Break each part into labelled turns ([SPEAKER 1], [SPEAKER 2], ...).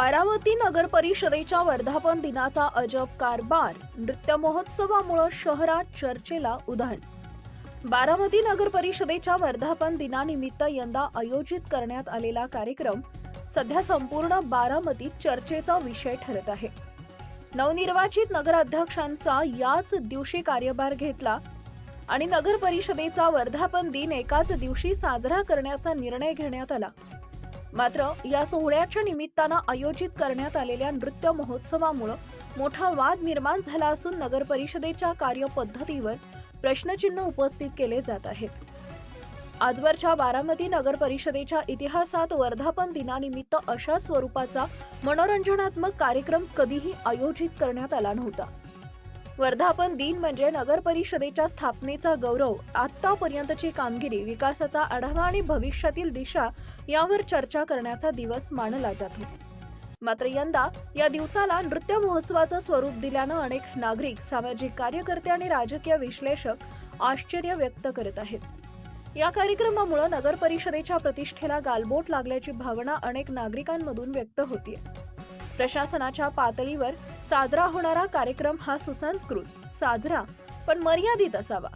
[SPEAKER 1] बारामती नगर परिषदेच्या वर्धापन दिनाचा अजब कारभार नृत्य महोत्सवामुळे शहरात चर्चेला उधाण. बारामती नगर परिषदेच्या वर्धापन दिनानिमित्त यंदा आयोजित करण्यात आलेला कार्यक्रम सध्या संपूर्ण बारामतीत चर्चेचा विषय ठरत आहे. नवनिर्वाचित नगराध्यक्षांचा याच दिवशी कार्यभार घेतला आणि नगर परिषदेचा वर्धापन दिन एकाच दिवशी साजरा करण्याचा निर्णय घेण्यात आला. मात्र या सोहळ्याच्या निमित्तानं आयोजित करण्यात आलेल्या नृत्य महोत्सवामुळं मोठा वाद निर्माण झाला असून नगर परिषदेच्या कार्यपद्धतीवर प्रश्नचिन्ह उपस्थित केले जात आहेत. आजवरच्या बारामती नगर परिषदेच्या इतिहासात वर्धापन दिनानिमित्त अशा स्वरूपाचा मनोरंजनात्मक कार्यक्रम कधीही आयोजित करण्यात आला नव्हता. वर्धापन दिन म्हणजे नगर परिषदेच्या स्थापनेचा गौरव. आतापर्यंतची कामगिरी विकासाचा आढावा आणि भविष्यातील दिशा यावर चर्चा करण्याचा दिवस मानला जातो. मात्र यंदा या दिवसाला नृत्य महोत्सवाचं स्वरूप दिल्यानं अनेक नागरिक सामाजिक कार्यकर्ते आणि राजकीय विश्लेषक आश्चर्य व्यक्त करत आहेत. या कार्यक्रमामुळे नगर परिषदेच्या प्रतिष्ठेला गालबोट लागल्याची भावना अनेक नागरिकांमधून व्यक्त होतीये. प्रशासनाच्या पातळीवर साजरा होणारा कार्यक्रम हा सुसंस्कृत साजरा पण मर्यादित असावा.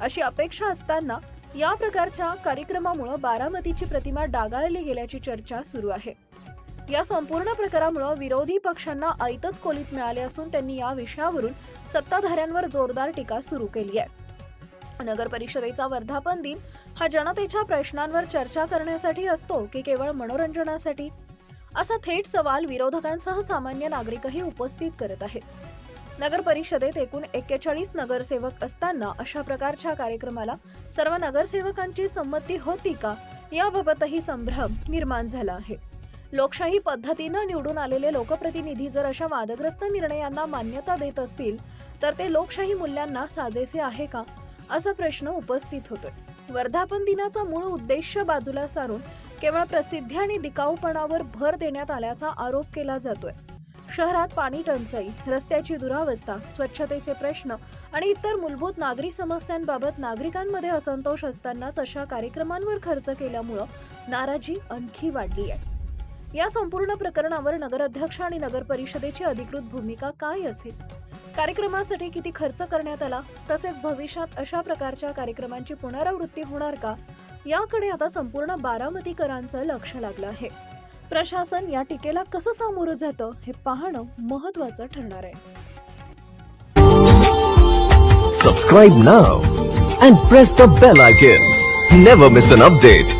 [SPEAKER 1] अशी अपेक्षा असताना या प्रकारच्या कार्यक्रमामुळे बारामतीची प्रतिमा डागाळली गेल्याची चर्चा सुरू आहे. या संपूर्ण प्रकारामुळे विरोधी पक्षांना ऐतच कोलीत मिळाले असून त्यांनी या विषयावरून सत्ताधाऱ्यांवर जोरदार टीका सुरू केली आहे. नगर परिषदेचा वर्धापन दिन हा जनतेच्या प्रश्नांवर चर्चा करण्यासाठी असतो की केवळ मनोरंजनासाठी? असा थेट सवाल विरोधकांसह सामान्य नागरिकही उपस्थित करत आहेत. नगर परिषदेत एकूण एक्केचाळीस नगरसेवक असताना अशा प्रकारच्या कार्यक्रमाला सर्व नगरसेवकांची संमती होती का? याबाबतही संभ्रम निर्माण झाला आहे. लोकशाही पद्धतीनं निवडून आलेले लोकप्रतिनिधी जर अशा वादग्रस्त निर्णयांना मान्यता देत असतील तर ते लोकशाही मूल्यांना साजेसे आहे का? असा प्रश्न उपस्थित होतोय. वर्धापन दिनाचा मूळ उद्देश बाजूला सारून केवळ प्रसिद्धी आणि दिकाऊपणावर भर देण्यात आल्याचा आरोप केला जातोय. शहरात पाणी टंचाई रस्त्याची दुरावस्था स्वच्छतेचे प्रश्न आणि इतर मूलभूत नागरी समस्यांबाबत नागरिकांमध्ये असंतोष असतानाच अशा कार्यक्रमांवर खर्च केल्यामुळं नाराजी आणखी वाढली आहे. या संपूर्ण प्रकरणावर नगराध्यक्ष आणि नगर परिषदेची अधिकृत भूमिका काय असेल? कार्यक्रमासाठी किती खर्च करण्यात आला? तसेच भविष्यात अशा प्रकारच्या कार्यक्रमांची पुनरावृत्ती होणार का? याकडे आता संपूर्ण बारामतीकरांचं लक्ष लागलं आहे प्रशासन या टीकेला कसं सामोरं जातं हे पाहणं महत्वाचं ठरणार आहे
[SPEAKER 2] Subscribe now and press the bell icon. Never miss an update.